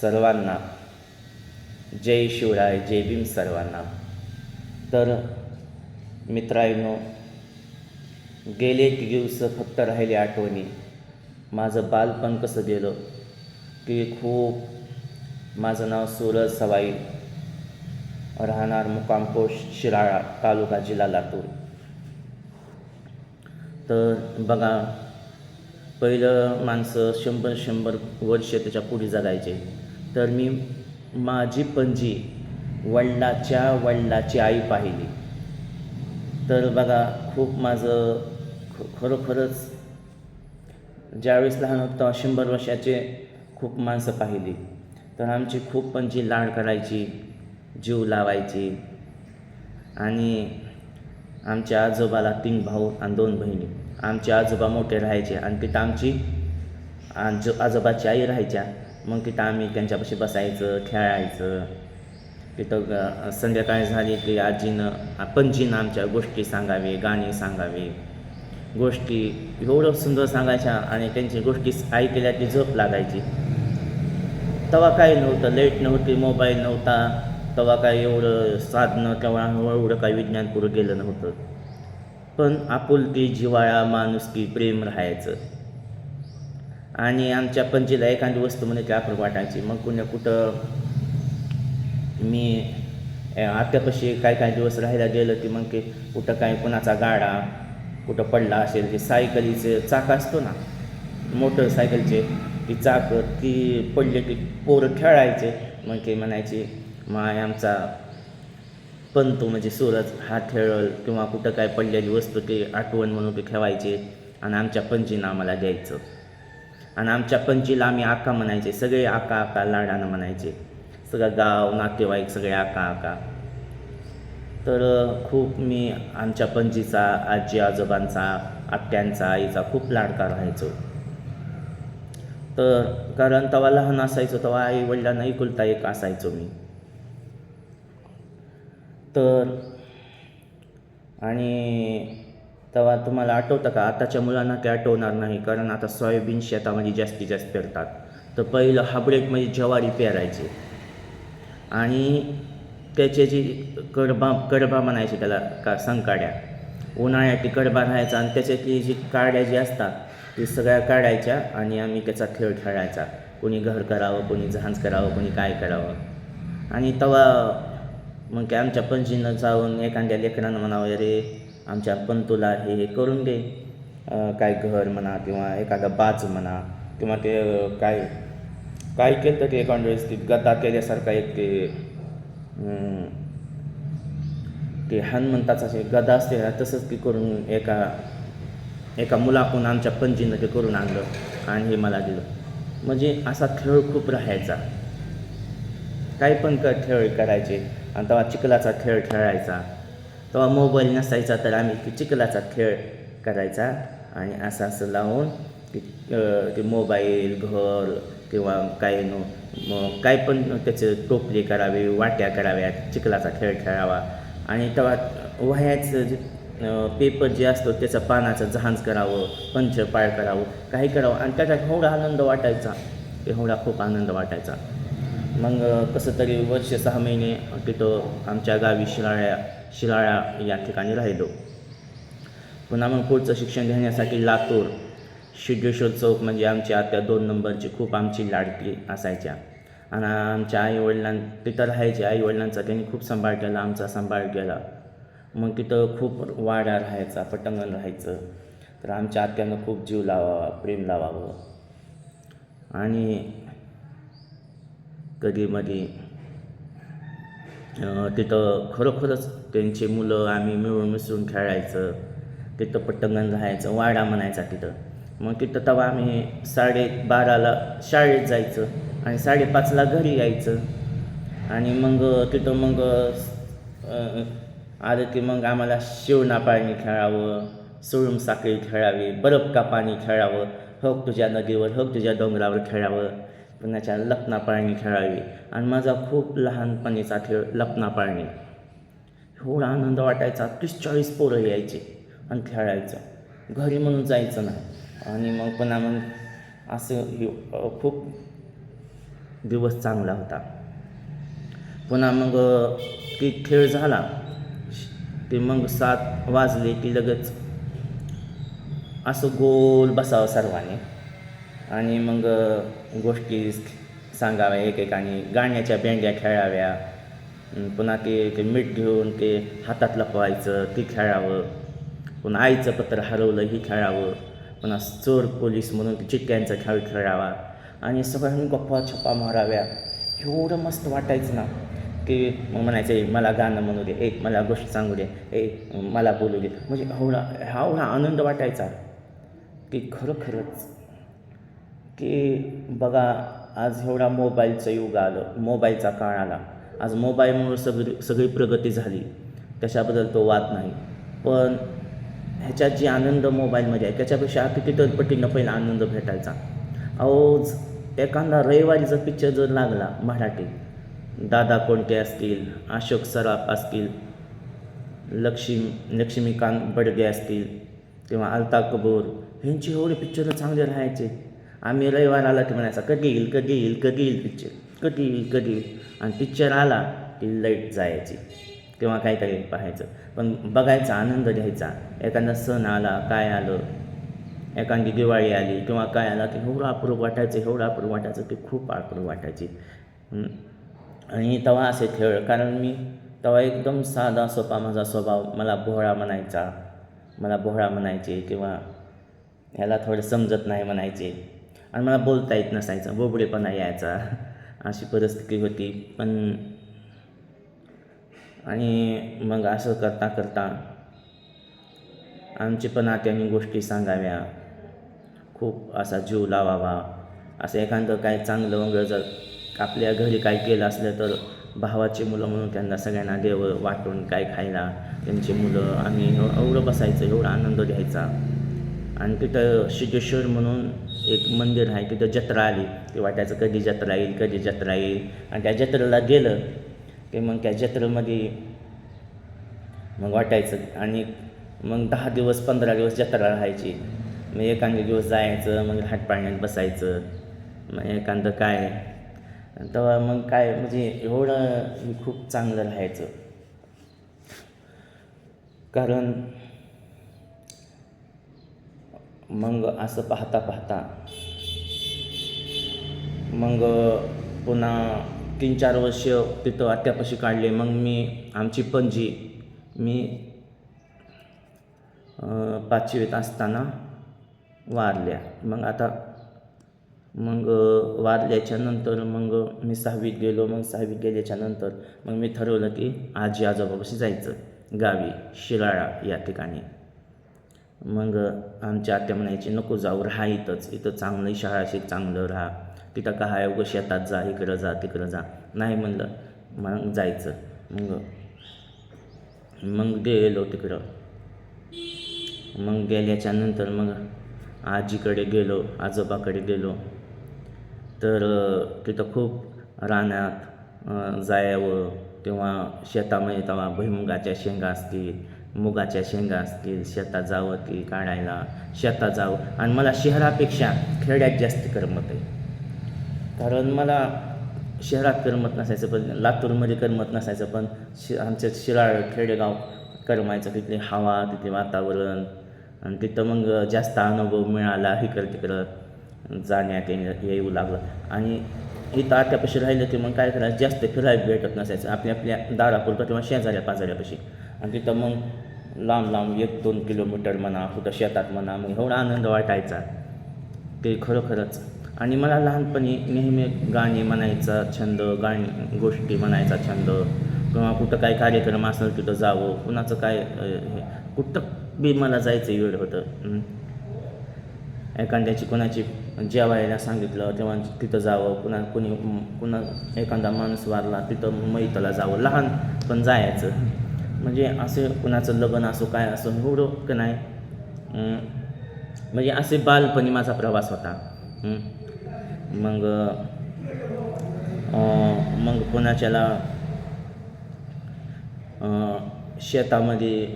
सर्वांना. जय शिवराय जय भीम सर्वांना. तर मित्रांनो गेले एक दिवस फक्त राहिले आठवणी. माझं बालपण कसं गेलं की खूप. माझं नाव सूरज सवाई. राहणार मुकामपोश शिराळा तालुका जिल्हा लातूर. तर बघा पहिलं माणसं शंभर शंभर वर्ष त्याच्या पुढे जगायचे. तर मी माझी पणजी वडिलाच्या वडिलाची आई पाहिली. तर बघा खूप माझं ख खरोखरच ज्यावेळेस लहान होतं तेव्हा शंभर वर्षाचे खूप माणसं पाहिली. तर आमची खूप पणजी लाड करायची जीव लावायची. आणि आमच्या आजोबाला तीन भाऊ आणि दोन बहिणी. आमचे आजोबा मोठे राहायचे आणि तिथं आमची आजो आजोबाची आई राहायच्या. मग तिथं आम्ही त्यांच्यापाशी बसायचं खेळायचं. तिथं ग- संध्याकाळी झाली की आजीनं पणजीनं आमच्या गोष्टी सांगावे गाणी सांगावे. गोष्टी एवढं सुंदर सांगायच्या आणि त्यांची गोष्टी ऐकल्या की झोप लागायची. तेव्हा काही नव्हतं लेट नव्हती मोबाईल नव्हता. तेव्हा काही एवढं साधनं तेव्हा एवढं काही विज्ञान पुढं गेलं नव्हतं. पण आपुलकी जिवाळा माणुसकी प्रेम राहायचं. आणि आमच्या पंचीला एखादी वस्तू म्हणे ती आपण वाटायची. मग कुण्या कुठं मी आत्यापाशी काय काय दिवस राहायला गेलं की मग की कुठं काय कुणाचा गाडा कुठं पडला असेल की सायकलीचे चाक असतो ना मोटरसायकलचे ती चाक ती पडली की पोरं खेळायचे. मग की म्हणायची माय आमचा पंतू म्हणजे सूरज हा खेळल किंवा कुठं काय पडलेली वस्तू ते आठवण म्हणून ते ठेवायचे आणि आमच्या पंचीनं आम्हाला द्यायचं. आणि आमच्या पंचीला आम्ही आका म्हणायचे सगळे आका आका लाडानं म्हणायचे. सगळं गाव नातेवाईक सगळे आका आका. तर खूप मी आमच्या पंचीचा आजी आजोबांचा आत्यांचा आईचा खूप लाडका राहायचो. तर कारण तेव्हा लहान असायचो तेव्हा आई वडिलांना एकुलता एक असायचो मी. तर आणि तेव्हा तुम्हाला आठवतं का? आताच्या मुलांना ते आठवणार नाही कारण आता सोयाबीन शेतामध्ये जास्तीत जास्त पेरतात. तर पहिलं हायब्रिडमध्ये म्हणजे ज्वारी पेरायचे. आणि त्याचे जी कडबा कडबा म्हणायचे त्याला का संकाड्या. उन्हाळ्यात ती कडबा राहायचा आणि त्याच्यातली जी काड्या जी असतात ती सगळ्या काढायच्या आणि आम्ही त्याचा खेळ खेळायचा. कोणी घर करावं कोणी झांज करावं कोणी काय करावं. आणि तेव्हा मग काय आमच्या पंजीनं जाऊन एखाद्या लेकरानं म्हणावं अरे आमच्या पंतूला हे हे करून दे. काय घर म्हणा किंवा एखादा बाज म्हणा किंवा ते काय काय केलं तर ते एखाद्या वेळेस ते गदा केल्यासारखा एक ते ते हनुमंताचा जे गदा असते ना तसंच की करून एका एका मुलाकडून आमच्या पंजीनं ते करून आणलं आणि हे मला दिलं. म्हणजे असा खेळ खूप राहायचा. काही पण क खेळ करायचे आणि तेव्हा चिखलाचा खेळ खेळायचा. तेव्हा मोबाईल नसायचा तर आम्ही चिखलाचा खेळ करायचा. आणि असं असं लावून ते ते मोबाईल घर किंवा काय न मग काय पण त्याचे टोपली करावी वाट्या कराव्या चिखलाचा खेळ खेळावा. आणि तेव्हा वह्याचं जे पेपर जे असतो त्याचं पानाचं जहाज करावं पंचपाळ करावं काही करावं. आणि त्याच्यात एवढा आनंद वाटायचा. एवढा खूप आनंद वाटायचा. मग कसं तरी वर्ष सहा महिने तिथं आमच्या गावी शिराळ्या शिराळा या ठिकाणी राहिलो. पुन्हा मग पुढचं शिक्षण घेण्यासाठी लातूर सिद्धेश्वर चौक म्हणजे आमच्या आत्या दोन नंबरची खूप आमची लाडकी असायच्या. आणि आमच्या आईवडिलां तिथं राहायचे आईवडिलांचा त्यांनी खूप सांभाळ केला आमचा सांभाळ केला. मग तिथं खूप वाडा राहायचा पटंगण राहायचं. तर आमच्या आत्यानं खूप जीव लावावा प्रेम लावावं. आणि कधीमध्ये तिथं खरोखरच त्यांचे मुलं आम्ही मिळून मिसळून खेळायचं तिथं पट्टंगण राहायचं वाडा म्हणायचा तिथं. मग तिथं तेव्हा आम्ही साडे बाराला शाळेत जायचं आणि साडेपाचला घरी यायचं. आणि मग तिथं मग आलं की मग आम्हाला शिवना पाणी खेळावं सुळूम साखळी खेळावी बरफ का पाणी खेळावं हक तुझ्या नदीवर हक तुझ्या डोंगरावर खेळावं. पुण्याच्या लपनापाळणी खेळावी आणि माझा खूप लहानपणीचा खेळ लपनापाळणी. एवढा आनंद वाटायचा तीस चाळीस पोरं यायचे आणि खेळायचं. घरी म्हणून जायचं नाही. आणि मग पुन्हा मग असं हे- खूप दिवस चांगला होता. पुन्हा मग की खेळ झाला. की मग सात वाजले की लगेच असं गोल बसावं सर्वांनी. आणि मग गोष्टी सांगाव्या एकेकाने गाण्याच्या बेंड्या खेळाव्या. पुन्हा ते ते मीठ घेऊन ते हातात लपवायचं ते खेळावं. पुन्हा आईचं पत्र हरवलं ही खेळावं. पुन्हा चोर पोलीस म्हणून चिक्क्यांचा चिट्ट्यांचा खेळ खेळावा. आणि सगळ्यांनी गप्पा छप्पा माराव्या. एवढं मस्त वाटायचं ना. की मग म्हणायचं आहे मला गाणं म्हणू दे. एक मला गोष्ट सांगू दे. ए मला बोलू दे. म्हणजे एवढा हा एवढा आनंद वाटायचा. की खरोखरच की बघा आज एवढा मोबाईलचं युग आलं मोबाईलचा काळ आला. आज मोबाईलमुळं सगळी सगळी प्रगती झाली. त्याच्याबद्दल तो वाद नाही. पण ह्याच्यात जी आनंद मोबाईलमध्ये आहे त्याच्यापेक्षा कितीतर पटीनं पहिला आनंद भेटायचा. अहो एखादा रविवारीचा पिक्चर जर लागला मराठी दादा कोणते असतील अशोक सराफ असतील लक्ष्मी लक्ष्मीकांत बडगे असतील किंवा अल्ता कपूर ह्यांची एवढे पिक्चर चांगले राहायचे. आम्ही रविवार आला की म्हणायचा कधी येईल कधी येईल कधी येईल पिक्चर कधी येईल कधी येईल? आणि पिक्चर आला की लाइट जायची. किंवा काहीतरी पाहायचं. पण बघायचा आनंद घ्यायचा. एखादा सण आला काय आलं? एखादी दिवाळी आली किंवा काय आला की एवढं अप्रूप वाटायचं एवढं अप्रूप वाटायचं की खूप अप्रूप वाटायची. आणि तेव्हा असे खेळ कारण मी तेव्हा एकदम साधा सोपा माझा स्वभाव मला बोहळा म्हणायचा. मला बोहळा म्हणायचे किंवा ह्याला थोडं समजत नाही म्हणायचे. आणि मला बोलता येत नसायचं. बोबडेपणा यायचा. अशी परिस्थिती होती. पण आणि मग असं करता करता आमचे पण आत्याने गोष्टी सांगाव्या. खूप असा जीव लावावा. असं एखादं काय चांगलं वगैरे जर आपल्या घरी काय केलं असलं तर भावाची मुलं म्हणून त्यांना सगळ्यांना देव वाटून काय खायला. त्यांची मुलं आम्ही एवढं बसायचं एवढा आनंद घ्यायचा. आणि तिथं सिद्धेश्वर म्हणून एक मंदिर आहे तिथं जत्रा आली. किंवा वाटायचं कधी जत्रा येईल कधी जत्रा येईल. आणि त्या जत्रेला गेलं की मग त्या जत्रेमध्ये मग वाटायचं. आणि मग दहा दिवस पंधरा दिवस जत्रा राहायची. मग एखादे दिवस जायचं मग हाटपाण्यात बसायचं. मग एखादं काय. तेव्हा मग काय म्हणजे एवढं खूप चांगलं राहायचं. कारण मग असं पाहता पाहता मग पुन्हा तीन चार वर्ष तिथं आत्यापाशी काढले. मग मी आमची पणजी मी पाचवीत असताना वारल्या. मग आता मग अं, वारल्याच्या नंतर मग मी सहावीत गेलो. मग सहावीत गेल्याच्यानंतर मग मी ठरवलं की आजी आजोबापाशी जायचं. गावी शिराळा या ठिकाणी. मग आमच्या आत्या म्हणायची नको जाऊ राहा इथंच. इथं चांगलं शाळा शिक चांगलं राहा. तिथं काय उगं शेतात जा इकडं जा तिकडं जा. नाही म्हणलं. मग जायचं. मग मग गेलो तिकडं. मग गेल्याच्यानंतर मग आजीकडे गेलो आजोबाकडे गेलो. तर तिथं खूप रानात जायावं. तेव्हा शेतामध्ये तेव्हा भुईमुगाच्या शेंगा असतील मुगाच्या शेंगा असतील शेतात जावं ती काढायला शेतात जावं. आणि मला शहरापेक्षा खेड्यात जास्त करमत आहे. कारण मला शहरात करमत नसायचं पण लातूरमध्ये करमत नसायचं पण शि आमच्या शिराळ खेडेगाव करमायचं तिथली हवा तिथले वातावरण आणि तिथं मग जास्त अनुभव मिळाला इकडं तिकडं जाण्यात येऊ लागलं. आणि इथं आत्यापाशी राहिलं की मग काय करायचं जास्त फिरायला भेटत नसायचं. आपल्या आपल्या दारापुरतं किंवा शेजाऱ्या पाजाऱ्यापाशी आणि तिथं मग लांब लांब एक दोन किलोमीटर म्हणा कुठं शेतात म्हणा मग एवढा आनंद वाटायचा. ते खरोखरच. आणि मला लहानपणी नेहमी गाणी म्हणायचा छंद गाणी गोष्टी म्हणायचा छंद. किंवा कुठं काय कार्यक्रम असेल तिथं जावं कुणाचं काय हे कुठं बी मला जायचं वेळ होतं. एखाद्याची कोणाची जेवायला सांगितलं तेव्हा तिथं जावं कुणा कुणी पुन्हा एखादा माणूस वारला तिथं मैताला जावं लहान पण जायचं. म्हणजे असे कुणाचं लग्न असो काय असो निवडो का नाही म्हणजे असे बालपणी माझा प्रवास होता. मग मग कोणाच्याला शेतामध्ये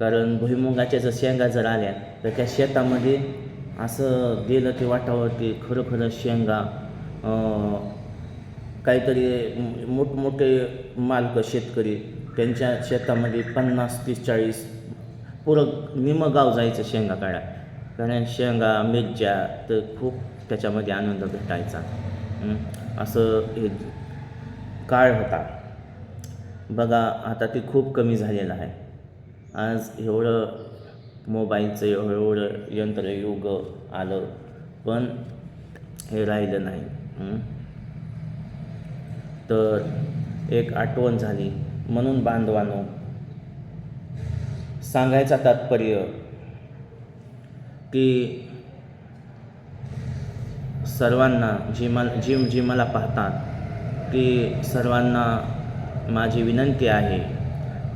कारण भुईमुगाच्या जर शेंगा जर आल्या तर त्या शेतामध्ये असं गेलं की वाटावं खरोखर शेंगा काहीतरी मोठमोठे मालक शेतकरी त्यांच्या शेतामध्ये पन्नास तीस चाळीस पुरं निमं गाव जायचं शेंगा काढा. कारण शेंगा मिरच्या तर खूप त्याच्यामध्ये आनंद भेटायचा. असं हे काळ होता. बघा आता ते खूप कमी झालेलं आहे. आज एवढं मोबाईलचं एवढं एवढं यंत्रयुग आलं पण हे राहिलं नाही. तर एक आठवण झाली. म्हणून बांधवानो सांगायचा तात्पर्य की सर्वांना जी मला जी जी मला पाहतात की सर्वांना माझी विनंती आहे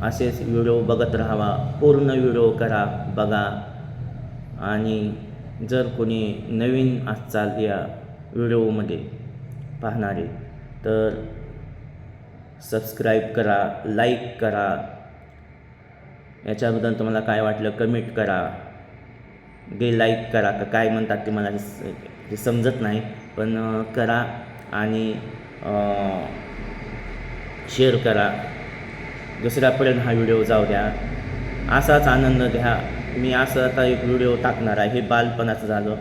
असेच व्हिडिओ बघत राहावा पूर्ण व्हिडिओ करा बघा. आणि जर कोणी नवीन आजचाल या व्हिडिओमध्ये पाहणारे तर सबस्क्राईब करा लाईक करा. याच्याबद्दल तुम्हाला काय वाटलं कमेंट करा. गे लाईक करा का काय म्हणतात ते मला ते समजत नाही पण करा आणि शेअर करा. दुसऱ्यापर्यंत हा व्हिडिओ जाऊ द्या. असाच आनंद घ्या. मी असं आता एक व्हिडिओ टाकणार आहे. हे बालपणाचं झालं.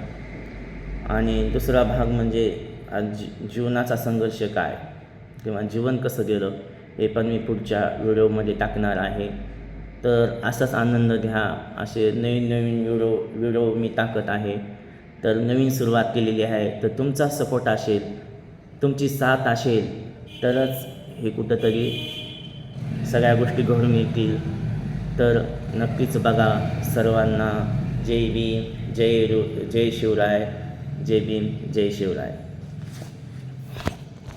आणि दुसरा भाग म्हणजे जी जीवनाचा संघर्ष काय? किंवा जीवन कसं गेलं हे पण मी पुढच्या व्हिडिओमध्ये टाकणार आहे. तर असाच आनंद घ्या असे नवीन नवीन व्हिडिओ व्हिडिओ मी टाकत आहे. तर नवीन सुरुवात केलेली आहे. तर तुमचा सपोर्ट असेल तुमची साथ असेल तरच हे कुठंतरी सगळ्या गोष्टी घडून येतील. तर नक्कीच बघा सर्वांना. जय भीम जय रु जय शिवराय जय भीम जय शिवराय.